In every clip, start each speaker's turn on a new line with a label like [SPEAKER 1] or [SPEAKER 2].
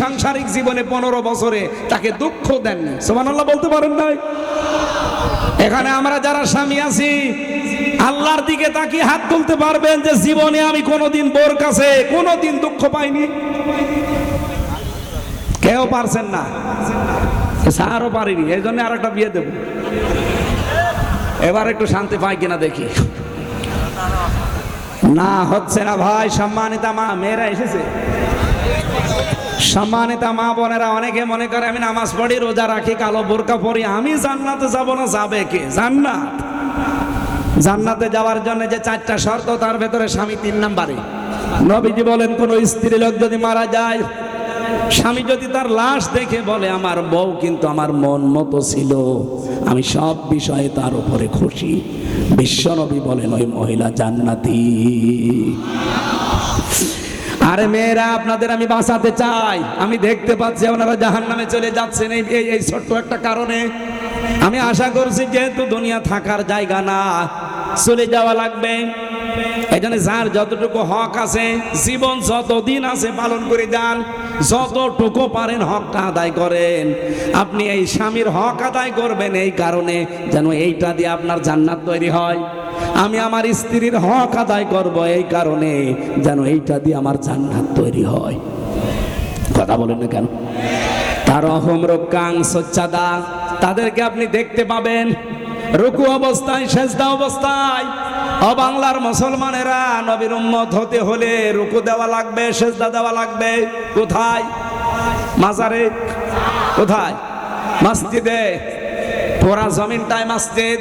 [SPEAKER 1] সাংসারিক জীবনে পনেরো বছরে তাকে দুঃখ দেননি সোমানাল্লাহ বলতে পারেন নাই? এখানে আমরা যারা স্বামী আছি, আল্লাহর দিকে তাকিয়ে হাত তুলতে পারবেন যে জীবনে আমি কোনোদিন বোর কাছে, কোনোদিন দুঃখ পাইনি। কেউ পারছেন না? স্যারও পারিনি, এই জন্য আর একটা বিয়ে দেব। এবার একটু শান্তি পাই কিনা দেখি। না, হচ্ছে না ভাই, সম্মানিতা মা, মেয়েরা এসেছে। সম্মানিতা মা বোনেরা, অনেকে মনে করে আমি নামাজ পড়ি, রোজা রাখি, কালো বোরকা পরি, আমি জান্নাতে যাব না, যাবে কে? জান্নাত। জান্নাতে যাওয়ার জন্য যে চারটা শর্ত, তার ভেতরে স্বামী তিন নাম্বারে। নবীজি বলেন, কোন স্ত্রী লোক যদি মারা যায়, স্বামী যদি তার লাশ দেখে বলে, আমার বউ কিন্তু আমার মন মতো ছিল, আমি সব বিষয়ে তার উপরে খুশি। বিশ্বনবী বলেন, ওই মহিলা জান্নাতি। আরে মেয়েরা, আপনাদের আমি বাঁচাতে চাই। আমি দেখতে পাচ্ছি আপনারা জাহান নামে চলে যাচ্ছেন। এই, এই- ছোট্ট একটা কারণে। আমি আশা করছি যেহেতু দুনিয়া থাকার জায়গা না, চলে যাওয়া লাগবে। জন্য যার যতটুকু হক আছে, জীবন যতদিন আছে পালন করে যান, যতটুকু পারেন হকটা আদায় করেন। আপনি এই স্বামীর হক আদায় করবেন এই কারণে যেন এইটা দিয়ে আপনার জান্নাত তৈরি হয়। আমি আমার স্ত্রীর হক আদায় করব এই কারণে যেন এইটা দিয়ে আমার জান্নাত তৈরি হয়। কথা বলেন না কেন? তার অহম রক্ষাং সচ্চাদা তাদেরকে আপনি দেখতে পাবেন। রুকু অবস্থায়, সেজদা অবস্থায়। অবাংলার মুসলমানেরা নবীর উম্মত হতে হলে রুকু দেওয়া লাগবে, সেজদা দেওয়া লাগবে। কোথায়? মাজারে? কোথায়? মসজিদে। পুরা জমিনটাই মসজিদ।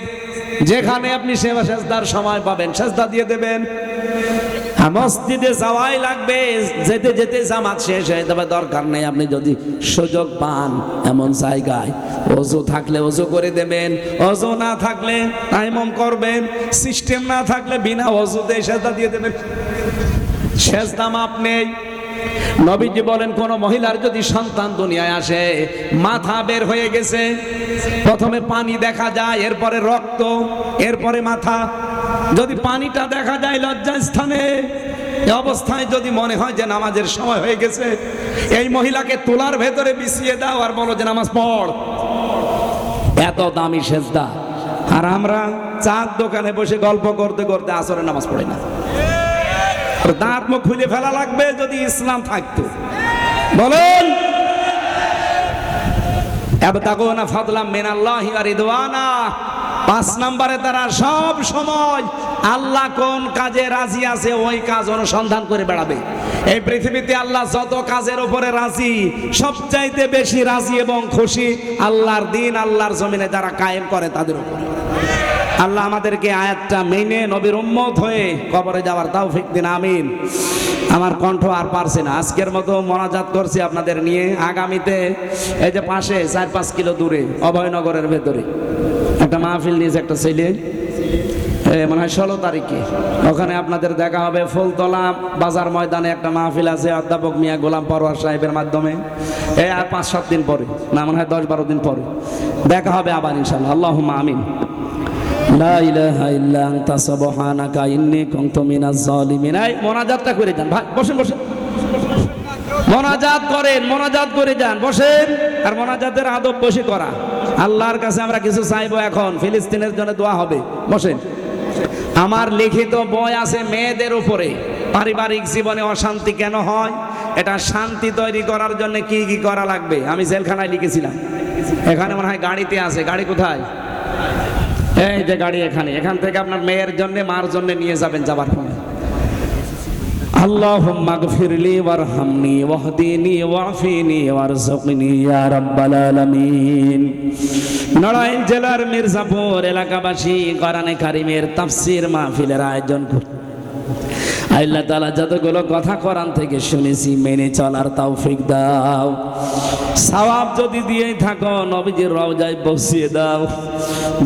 [SPEAKER 1] যেখানে আপনি সেবা সেজদার সময় পাবেন, সেজদা দিয়ে দেবেন। আর মসজিদে যাওয়াই লাগবে, যেতে যেতে জামাত শেষ হয়ে যাবে, দরকার নেই। আপনি যদি সুযোগ পান এমন জায়গায়, অজু থাকলে অজু করে দেবেন, অজু না থাকলে টাইমম করবেন, সিস্টেম না থাকলে বিনা অজুতে সেজদা দিয়ে দেবেন। সেজদা মাপ নেই। নবীজি বলেন, কোন মহিলার যদি সন্তান দুনিয়ায় আসে, মাথা বের হয়ে গেছে, প্রথমে পানি দেখা যায়, এরপরে রক্ত, এরপরে মাথা। যদি পানিটা দেখা যায় লজ্জা স্থানে অবস্থায় যদি মনে হয় যে নামাজের সময় হয়ে গেছে, এই মহিলাকে তোলার ভেতরে বিছিয়ে দাও আর বলো যে, নামাজ পড়। এত দামি সেজদা। আর আমরা চার দোকানে বসে গল্প করতে করতে আসরে নামাজ পড়ি না। ওর দাঁত মুখ খুলে ফেলা লাগবে যদি ইসলাম থাকতো। বলেন। এবতাগুনা ফাদলাম মিনাল্লাহি ওয়া রিদওয়ানা। পাঁচ নম্বরে তারা সব সময় আল্লাহ কোন কাজে রাজি আছে ওই কাজ অনুসন্ধান করে বেড়াবে। এই পৃথিবীতে আল্লাহ যত কাজের উপরে রাজি, সবচাইতে বেশি রাজি এবং খুশি আল্লাহর দিন, আল্লাহর জমিনে যারা কায়েম করে তাদের উপরে। আল্লাহ আমাদেরকে আয়াতটা মেনে নবীর উম্মত হয়ে কবরে যাওয়ার তৌফিক দিন, আমিন। আমার কণ্ঠ আর পারছে না। আজকের মতো মনাজাত করছি আপনাদের নিয়ে। আগামীতে এই যে পাশে চার পাঁচ কিলো দূরে, অভয়নগরের ভেতরে, একটা মাহফিল নিয়েছে একটা ছেলে। মনে হয় ষোলো তারিখে। ওখানে আপনাদের দেখা হবে ফুলতলা বাজার ময়দানে একটা মাহফিল আছে অধ্যাপক মিয়া গোলাম পরোয়ার সাহেবের মাধ্যমে। এ, আর পাঁচ সাত দিন পরে, না, মনে হয় দশ বারো দিন পরে। দেখা হবে আবার ইনশাল্লাহ আল্লাহ আমিন। লা ইলাহা ইল্লা আনতা সুবহানাকা, ইন্নী কুনতু মিনাজ জালিমিন মোনাজাতটা করে যান ভাই, বসেন বসেন। মোনাজাত করেন, মোনাজাত করে যান বসেন। আর মোনাজাতের আদব বসে করা। আল্লাহর কাছে আমরা কিছু চাইব এখন, ফিলিস্তিনের জন্য দোয়া হবে। বসেন। আমার লিখিত বই আছে মেয়েদের উপরে। পারিবারিক জীবনে অশান্তি কেন হয়? এটা শান্তি তৈরি করার জন্য কি কি করা লাগবে? আমি জেলখানায় লিখেছিলাম। এখানে মনে হয় গাড়িতে আছে। গাড়ি কোথায়? এই যে গাড়ি এখানে এখান থেকে আপনার মেয়ের জন্য মার জন্য নিয়ে যাবেন যাবার সময় اللهم اغفر لي وارحمني واهدني واعفني وارزقني يا رب العالمين নড়াইল জেলার মির্জাপুর এলাকাবাসী কোরআনে কারিমের তাফসীর মাহফিলের আয়োজন করে আল্লাহ তালা যতগুলো কথা কোরআন থেকে শুনেছি, মেনে চলার তৌফিক দাও। সওয়াব যদি দিয়েই থাকো, নবীজির রওজায় বসিয়ে দাও।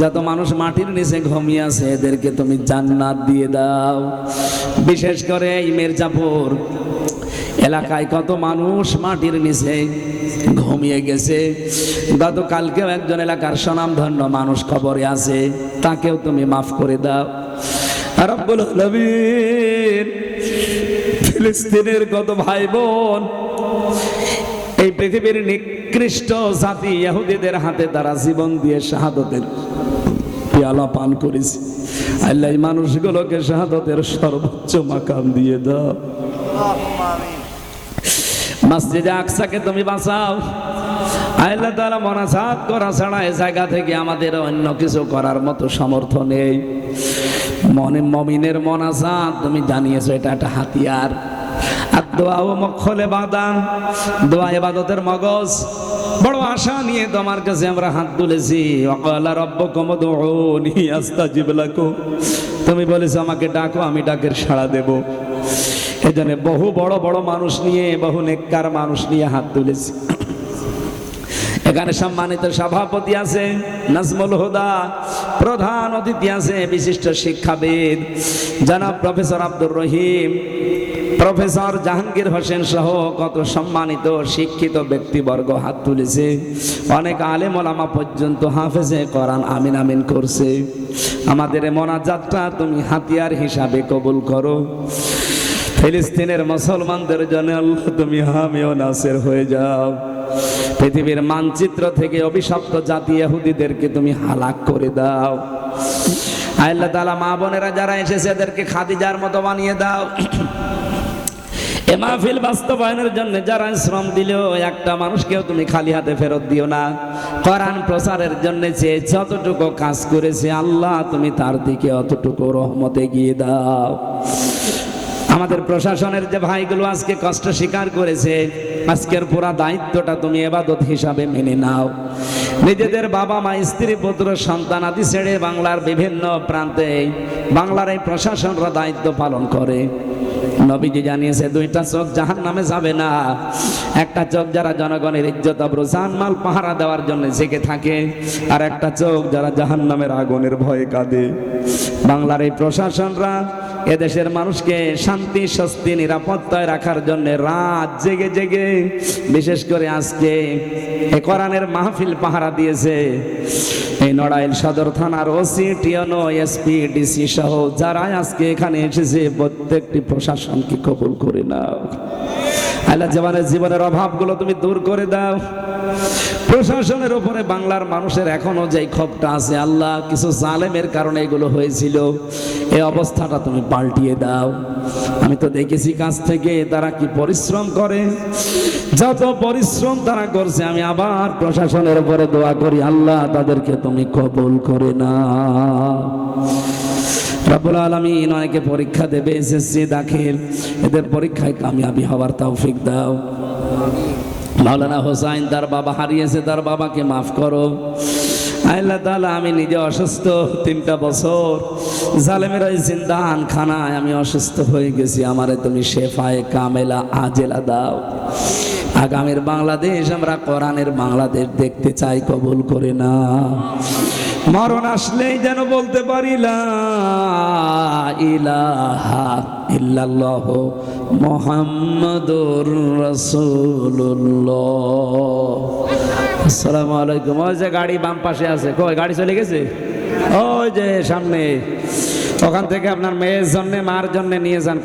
[SPEAKER 1] যত মানুষ মাটির নিচে ঘুমিয়ে আছে, এদেরকে তুমি জান্নাত দিয়ে দাও। বিশেষ করে এই মির্জাপুর এলাকায় কত মানুষ মাটির নিচে ঘুমিয়ে গেছে। গতকালকেও একজন এলাকার স্বনামধন্য মানুষ খবরে আছে, তাকেও তুমি মাফ করে দাও। ফিলিস্তিনের কত ভাই বোন এই পৃথিবীর নিকৃষ্ট জাতি ইহুদিদের হাতে তারা জীবন দিয়ে শাহাদতের পেয়ালা পান করেছে। আল্লাহ মানুষগুলোকে শাহাদতের সর্বোচ্চ মাকাম দিয়ে দাও। মসজিদে আকসাকে তুমি বাঁচাও। আল্লাহ তাআলা মনাজাত করা ছাড়া এই জায়গা থেকে আমাদের অন্য কিছু করার মতো সামর্থ্য নেই। মনে মমিনের মনাজাত তুমি জানিয়েছো এটা একটা হাতিয়ার। আর দোয়া ও মক্ষলে বাদান দোয়া এবাদতের মগজ। বড় আশা নিয়ে তোমার কাছে আমরা হাত তুলেছি। অকালা রব্ব কমদি আস্তাজিব লাকুম। তুমি বলেছ, আমাকে ডাকো, আমি ডাকের সাড়া দেব। এজন্য বহু বড় বড় মানুষ নিয়ে, বহু নেককার মানুষ নিয়ে হাত তুলেছি। এখানে সম্মানিত সভাপতি আছে নাজমুল হুদা, প্রধান অতিথি আছে বিশিষ্ট শিক্ষাবিদ, জনাব প্রফেসর আব্দুর রহিম, প্রফেসর জাহাঙ্গীর হোসেন সহ কত সম্মানিত শিক্ষিত ব্যক্তিবর্গ হাত তুলেছে। অনেক আলেম ওলামা পর্যন্ত হাফেজে করান আমিন আমিন করছে। আমাদের মোনাজাতটা তুমি হাতিয়ার হিসাবে কবুল করো। ফিলিস্তিনের মুসলমানদের জন্য আল্লাহ তুমি হামিও নাসের হয়ে যাও। পৃথিবীর মানচিত্র থেকে অভিশপ্ত জাতি ইহুদিদেরকে তুমি হালাক করে দাও। আল্লাহ তাআলা মা বোনেরা যারা এসেছে, এদেরকে খাদিজার মতো বানিয়ে দাও। এ মাহফিল বাস্তবায়নের জন্য যারা শ্রম দিল, একটা মানুষকেও তুমি খালি হাতে ফেরত দিও না। কোরআন প্রচারের জন্য যে যতটুকু কাজ করেছে আল্লাহ তুমি তার দিকে অতটুকু রহমতে গিয়ে দাও। আমাদের প্রশাসনের যে ভাইগুলো আজকে কষ্ট স্বীকার করেছে, আজকের পুরা দায়িত্বটা তুমি এবাদত হিসাবে মেনে নাও। নিজেদের বাবা মা, স্ত্রী, পুত্র, সন্তান আদি ছেড়ে বাংলার বিভিন্ন প্রান্তে বাংলার এই প্রশাসনরা দায়িত্ব পালন করে। নবীজি জানিয়েছে, দুইটা চোখ জাহান নামে যাবে না। একটা চোখ যারা জনগণের ইজ্জত আবরু মাল পাহারা দেওয়ার জন্য জেগে থাকে, আর একটা চোখ যারা জাহান নামের আগুনের ভয়ে কাঁদে। বাংলার এই প্রশাসনরা এদেশের মানুষকে শান্তি, স্বস্তি, নিরাপত্তায় রাখার জন্য রাত জেগে জেগে, বিশেষ করে আজকে এ কোরআনের মাহফিল পাহারা দিয়েছে। এই নড়াইল সদর থানার ওসি, টিএনও, এসপি, ডিসি সহ যারা আজকে এখানে এসেছে, প্রত্যেকটি প্রশাসনকে কবুল করে নাও। আল্লাহ জবানের জীবনের অভাবগুলো তুমি দূর করে দাও। প্রশাসনের উপরে বাংলার মানুষের এখনও যে ক্ষোভটা আছে, আল্লাহ কিছু জালেমের কারণে এগুলো হয়েছিল। এই অবস্থাটা তুমি পাল্টিয়ে দাও। আমি তো দেখেছি কাছ থেকে তারা কি পরিশ্রম করে। যত পরিশ্রম তারা করছে, আমি আবার প্রশাসনের উপরে দোয়া করি, আল্লাহ তাদেরকে তুমি কবল করে না রব্বুল আলমিন অনেকে পরীক্ষা দেবে এসএসসি দাখিল। এদের পরীক্ষায় কামিয়াবি হওয়ার তৌফিক দাও। মাওলানা হোসাইন, তার বাবা হারিয়েছে, তার বাবাকে মাফ করো। আল্লাহ তাআলা, আমি নিজে অসুস্থ তিনটা বছর। জালেমের ওই জিন্দান খানায় আমি অসুস্থ হয়ে গেছি, আমারে তুমি শেফায়ে কামেলা আজেলা দাও। আগামীর বাংলাদেশ, আমরা কোরআনের বাংলাদেশ দেখতে চাই, কবুল করে না মরণ আসলেই যেন বলতে পারি ইল্লাল্লাহ মোহাম্মদুর আলাইকুম। ওই যে গাড়ি বাম পাশে আছে। কই, গাড়ি চলে গেছে? ওই যে সামনে। ওখান থেকে আপনার মেয়ের জন্য, মার জন্য নিয়ে যান।